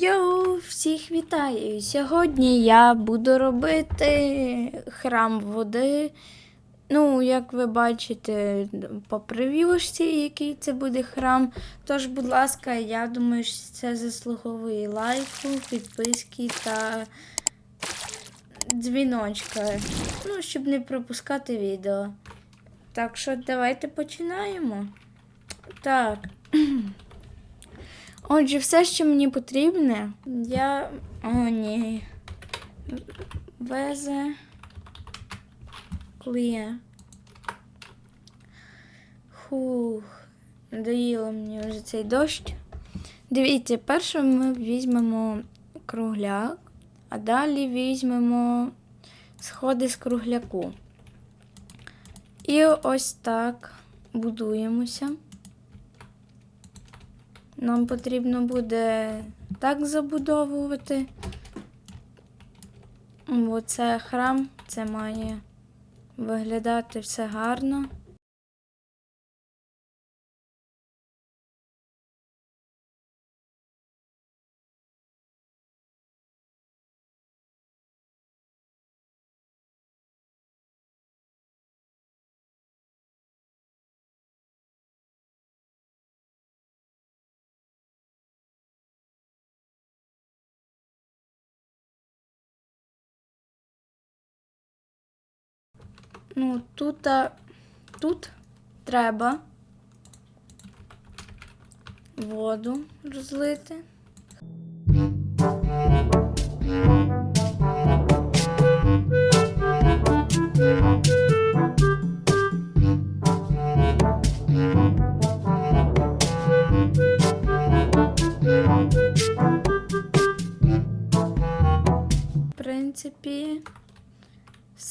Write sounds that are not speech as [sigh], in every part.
Йоу, всіх вітаю! Сьогодні я буду робити храм води. Ну, як ви бачите по прев'юшці, який це буде храм. Тож, будь ласка, я думаю, що це заслуговує лайку, підписки та дзвіночка. Ну, щоб не пропускати відео. Так що давайте починаємо. Так. [clears throat] Отже, все, що мені потрібне, я. О, ні. Везе. Кліє. Хух. Надоїло мені вже цей дощ. Дивіться, перше ми візьмемо кругляк, а далі візьмемо сходи з кругляку. І ось так будуємося. Нам потрібно буде так забудовувати. Бо храм, це має виглядати все гарно. Ну, тут, тут треба воду розлити.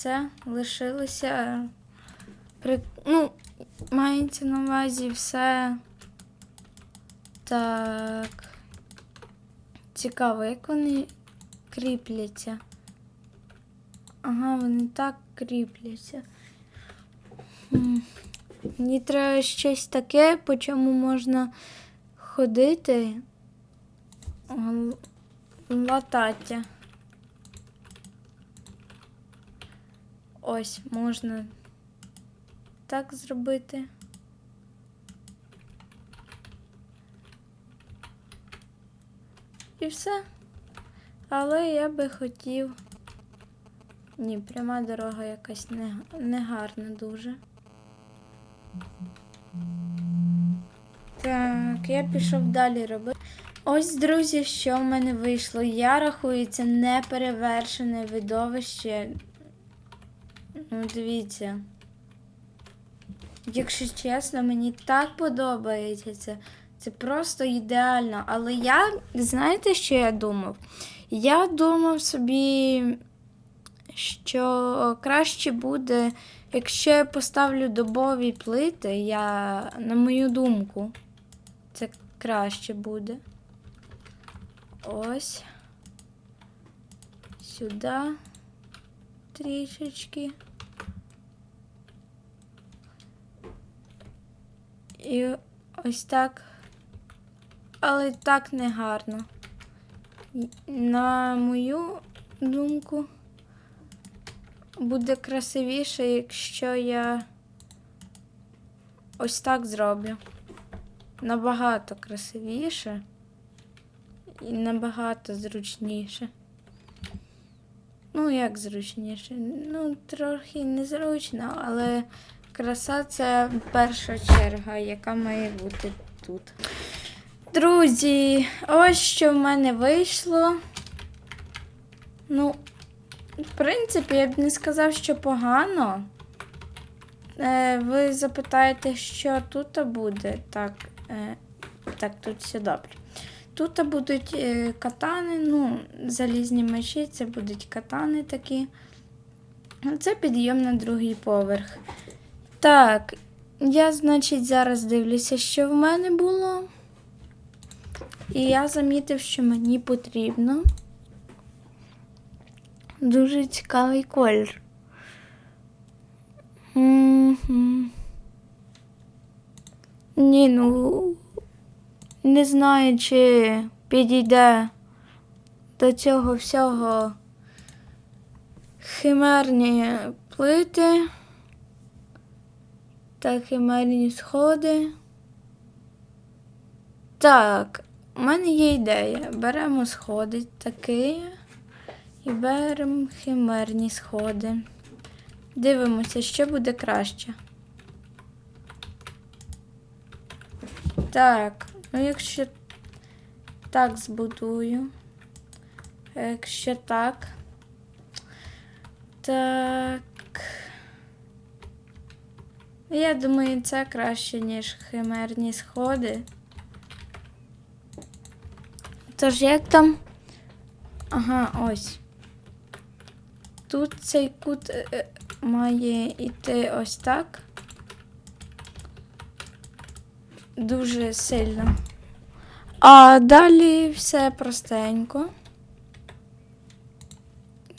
Все лишилося. При... Ну, мається на увазі все. Так. Цікаво, як вони кріпляться. Ага, вони так кріпляться. Мені треба щось таке, по чому можна ходити. Латаття. Ось можна так зробити. І все. Але я би хотів. Ні, пряма дорога якась не, негарна дуже. Так, я пішов далі робити. Ось, друзі, що в мене вийшло. Я рахую, це неперевершене видовище. Ну, дивіться. Якщо чесно, мені так подобається це. Це просто ідеально. Але я, знаєте, що я думав? Я думав собі, що краще буде, якщо я поставлю добові плити, я, на мою думку, це краще буде. Ось. Сюди трішечки. І ось так. Але так не гарно. На мою думку, буде красивіше, якщо я ось так зроблю. Набагато красивіше і набагато зручніше. Ну, як зручніше? Ну, трохи незручно, але краса це перша черга, яка має бути тут. Друзі, ось що в мене вийшло. Ну, в принципі, я б не сказав, що погано. Е, ви запитаєте, що тут буде? Так, е, так, тут все добре. Тут будуть е, катани, ну, залізні мечі, це будуть катани такі. Це підйом на другий поверх. Так, я, значить, зараз дивлюся, що в мене було. І я замітив, що мені потрібно. Дуже цікавий колір. Мгм. Ні, ну не знаю, чи підійде до цього всього химерні плити та химерні сходи. Так, у мене є ідея. Беремо сходи такі і беремо химерні сходи. Дивимося, що буде краще. Так, ну якщо так збудую. Якщо так. Так. Я думаю, це краще, ніж химерні сходи. Тож як там? Ага, ось. Тут цей кут е, е, має йти ось так. Дуже сильно. А далі все простенько.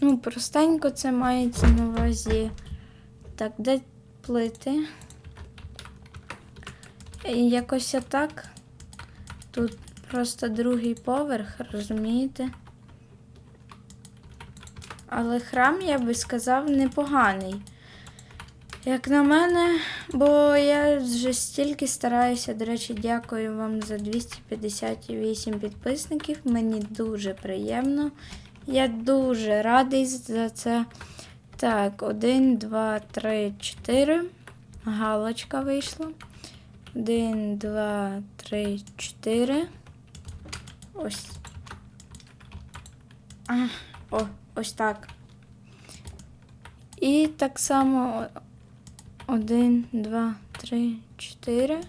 Ну, простенько це мається на увазі. Так, де плити? Якось отак. Тут просто другий поверх, розумієте? Але храм, я би сказав, непоганий. Як на мене, бо я вже стільки стараюся, до речі, дякую вам за 258 підписників. Мені дуже приємно. Я дуже радий за це. Так, 1, 2, 3, 4. Галочка вийшла. 1, 2, 3, 4. Ось. О, ось так. І так само один, два, три, чотири.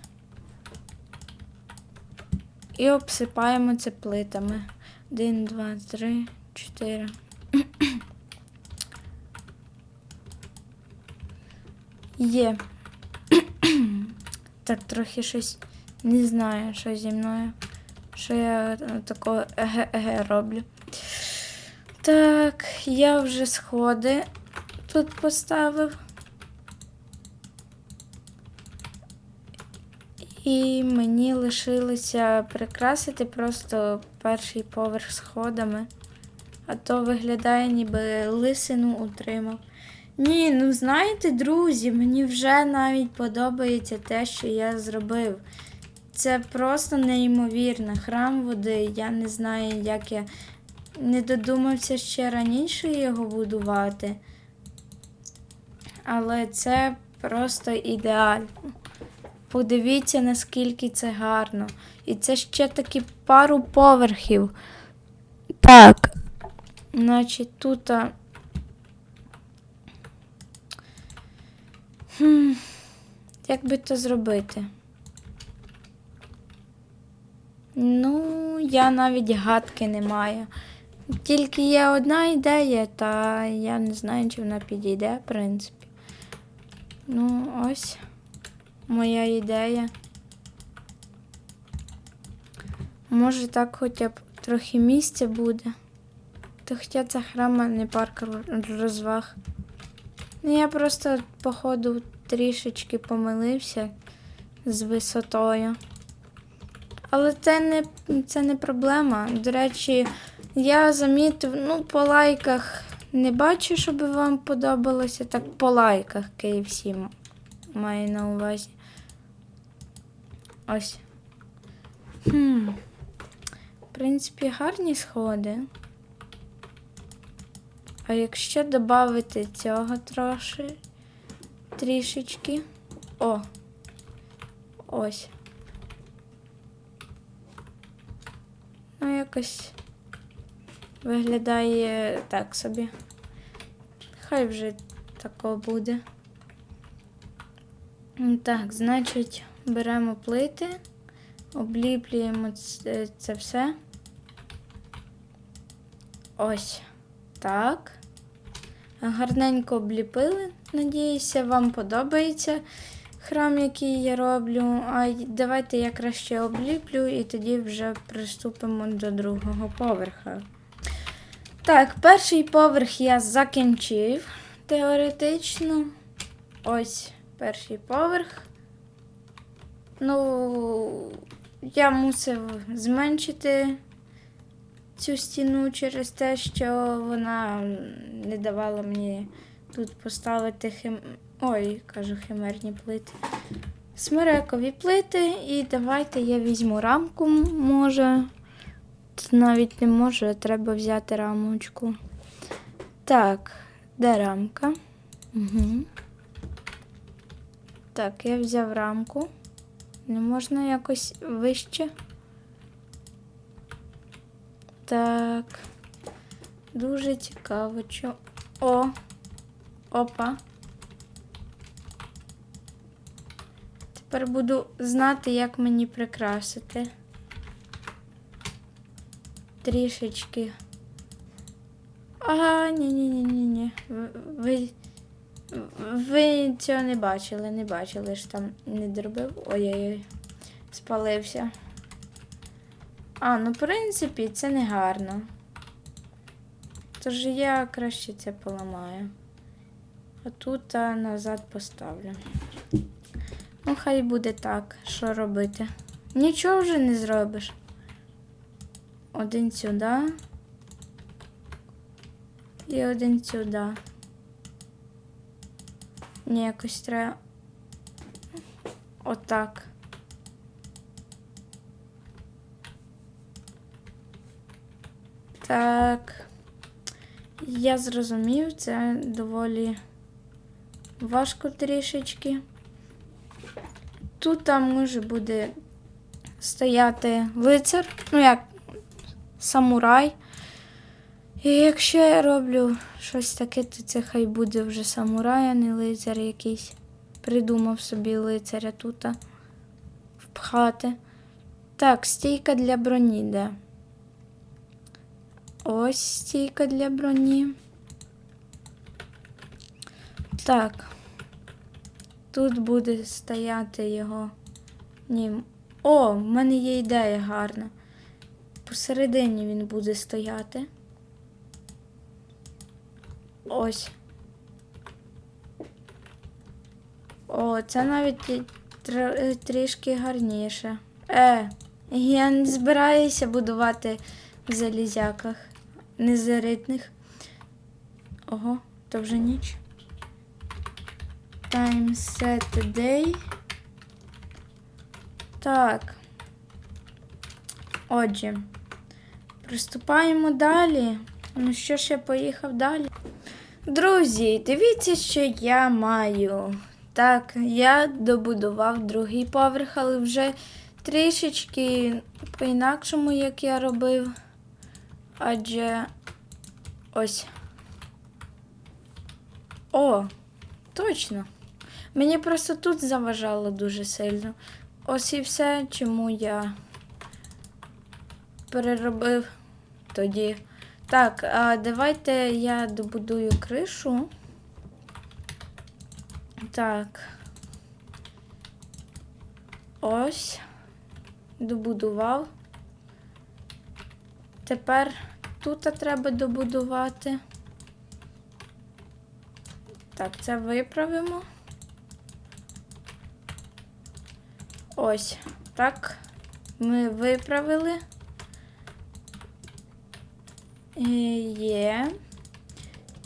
І обсипаємо це плитами. Один, два, три, чотири. [clears throat] Є. Так, трохи щось не знаю, що зі мною. Що я е, такого еге-еге роблю. Так, я вже сходи тут поставив. І мені лишилося прикрасити просто перший поверх сходами. А то виглядає, ніби лисину утримав. Ні, ну знаєте, друзі, мені вже навіть подобається те, що я зробив. Це просто неймовірно. Храм води. Я не знаю, як я не додумався ще раніше його будувати. Але це просто ідеально. Подивіться, наскільки це гарно. І це ще таки пару поверхів. Так. Значить, тут. а, Хм. Як би то зробити? Ну, я навіть гадки не маю. Тільки є одна ідея, та я не знаю, чи вона підійде, в принципі. Ну, ось моя ідея. Може так хоча б трохи місця буде. То хоча це храм, а не парк розваг. Ну, я просто, походу, трішечки помилився з висотою. Але це не, це не проблема. До речі, я замітив, ну, по лайках не бачу, щоб вам подобалося. Так по лайках KFC м- маю на увазі. Ось. Хм. В принципі, гарні сходи. А якщо додати цього трошки, трішечки. О. Ось. Ну, якось виглядає так собі. Хай вже тако буде. Так, значить, беремо плити, обліплюємо це, це все. Ось так. Гарненько обліпили. Надіюся, вам подобається храм, який я роблю. А давайте я краще обліплю і тоді вже приступимо до другого поверха. Так, перший поверх я закінчив теоретично. Ось перший поверх. Ну, я мусив зменшити цю стіну через те, що вона не давала мені тут поставити хим... Ой, кажу, химерні плити. Смирекові плити, і давайте я візьму рамку, може. Тут навіть не можу, треба взяти рамочку. Так, де рамка? Угу. Так, я взяв рамку. Не можна якось вище. Так. Дуже цікаво, що. О! Опа. Тепер буду знати, як мені прикрасити. Трішечки. Ага, ні-ні-ні-ні-ні. Ви, ви, цього не бачили, не бачили, що там не доробив. Ой-ой-ой. Спалився. А, ну, в принципі, це не гарно. Тож я краще це поламаю. А тут назад поставлю. Ну, хай буде так. Що робити? Нічого вже не зробиш. Один сюди. І один сюди. Ні, якось треба. Отак. Так. Я зрозумів, це доволі важко трішечки. Тут там може буде стояти лицар, ну як самурай. І якщо я роблю щось таке, то це хай буде вже самурай, а не лицар якийсь. Придумав собі лицаря тут впхати. Так, стійка для броні, де? Ось стійка для броні. Так. Тут буде стояти його. Ні. О, в мене є ідея гарна. Посередині він буде стояти. Ось. О, це навіть тр- трішки гарніше. Е, я не збираюся будувати в залізяках незаритних. Ого, то вже ніч. Time set day. Так. Отже, приступаємо далі. Ну що ж, я поїхав далі. Друзі, дивіться, що я маю. Так, я добудував другий поверх, але вже трішечки по-інакшому, як я робив. Адже ось. О, точно. Мені просто тут заважало дуже сильно. Ось і все, чому я переробив тоді. Так, а давайте я добудую кришу. Так. Ось. Добудував. Тепер тут треба добудувати. Так, це виправимо. Ось. Так. Ми виправили. Е, Є.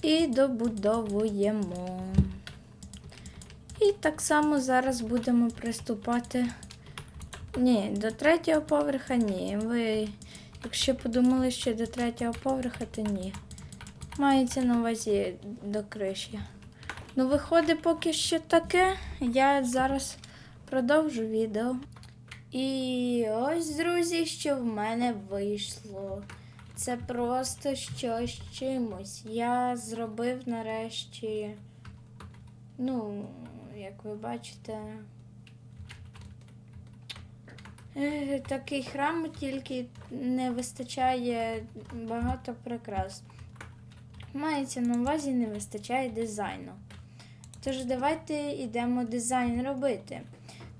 І добудовуємо. І так само зараз будемо приступати. Ні, до третього поверха ні. Ви, якщо подумали, що до третього поверха, то ні. Мається на увазі до криші. Ну, виходить, поки що таке. Я зараз продовжу відео. І ось, друзі, що в мене вийшло. Це просто щось чимось. Я зробив нарешті. Ну, як ви бачите, такий храм, тільки не вистачає багато прикрас. Мається на увазі, не вистачає дизайну. Тож давайте йдемо дизайн робити.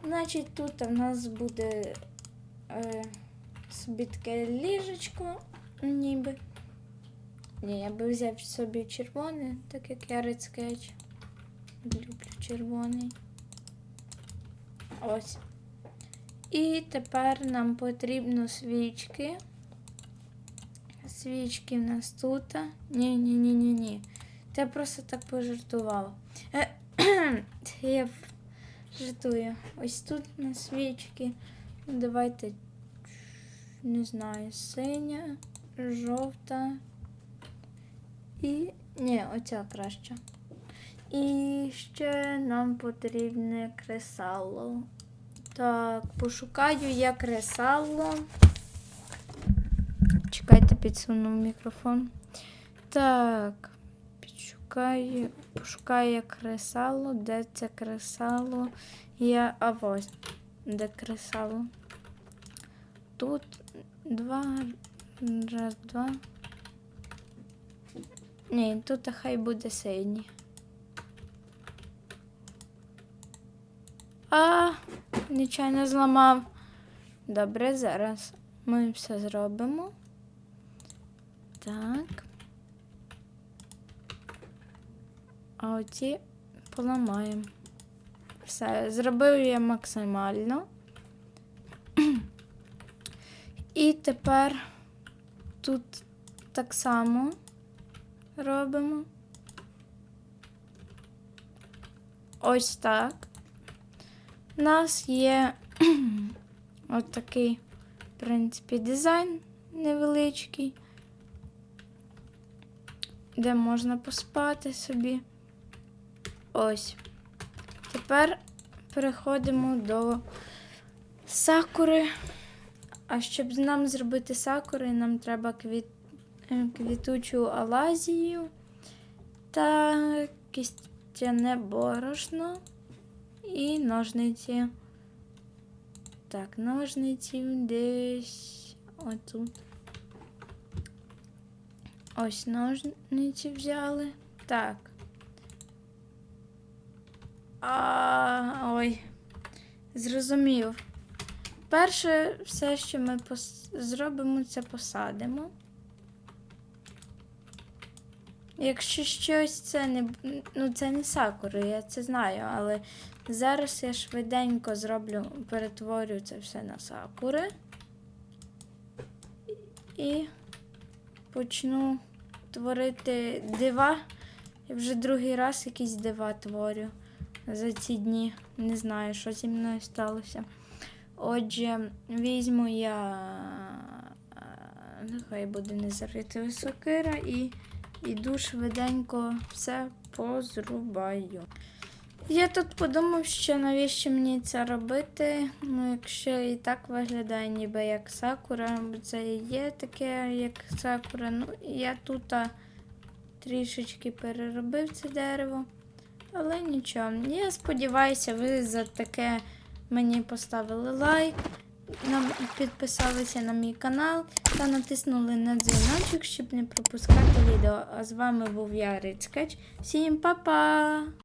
Значить, тут в нас буде е, собі таке ліжечко, ніби. Ні, я би взяв собі червоне, так як я Red Люблю червоний. Ось. І тепер нам потрібно свічки. свічки в нас тут. Ні, ні, ні, ні, ні. Та я просто так пожартувала. Е, Я жартую. Ось тут на свічки. Ну, давайте. Не знаю, синя, жовта. І. Ні, оця краще. І ще нам потрібне кресало. Так, пошукаю я кресало. Чекайте, підсуну мікрофон. Так, підшукаю, пошукаю я кресало. Де це кресало? Я. А ось. Де кресало? Тут два. Раз, два. Ні, тут хай буде синій. А, нечайно зламав. Добре, зараз ми все зробимо. Так. А оці поламаємо. Все, зробив я максимально. І тепер тут так само робимо. Ось так. У нас є [clears throat] от такий, в принципі, дизайн невеличкий, де можна поспати собі. Ось. Тепер переходимо до сакури. А щоб нам зробити сакури, нам треба квіт... е, квітучу алазію та кістяне борошно і ножниці. Так, ножниці десь отут. Ось ножниці взяли. Так. А, ой, зрозумів. Перше, все, що ми зробимо, це посадимо. Якщо щось це не ну це не сакури, я це знаю, але зараз я швиденько зроблю, перетворю це все на сакури і почну творити дива. Я вже другий раз якісь дива творю за ці дні. Не знаю, що зі мною сталося. Отже, візьму я. е, Нехай буде не зарити сокира і іду швиденько все позрубаю. Я тут подумав, що навіщо мені це робити. Ну, якщо і так виглядає ніби як сакура, бо це і є таке, як сакура. Ну, я тут трішечки переробив це дерево. Але нічого. Я сподіваюся, ви за таке мені поставили лайк, нам підписалися на мій канал та натиснули на дзвіночок, щоб не пропускати відео. А з вами був я, Рицкач. Всім па-па!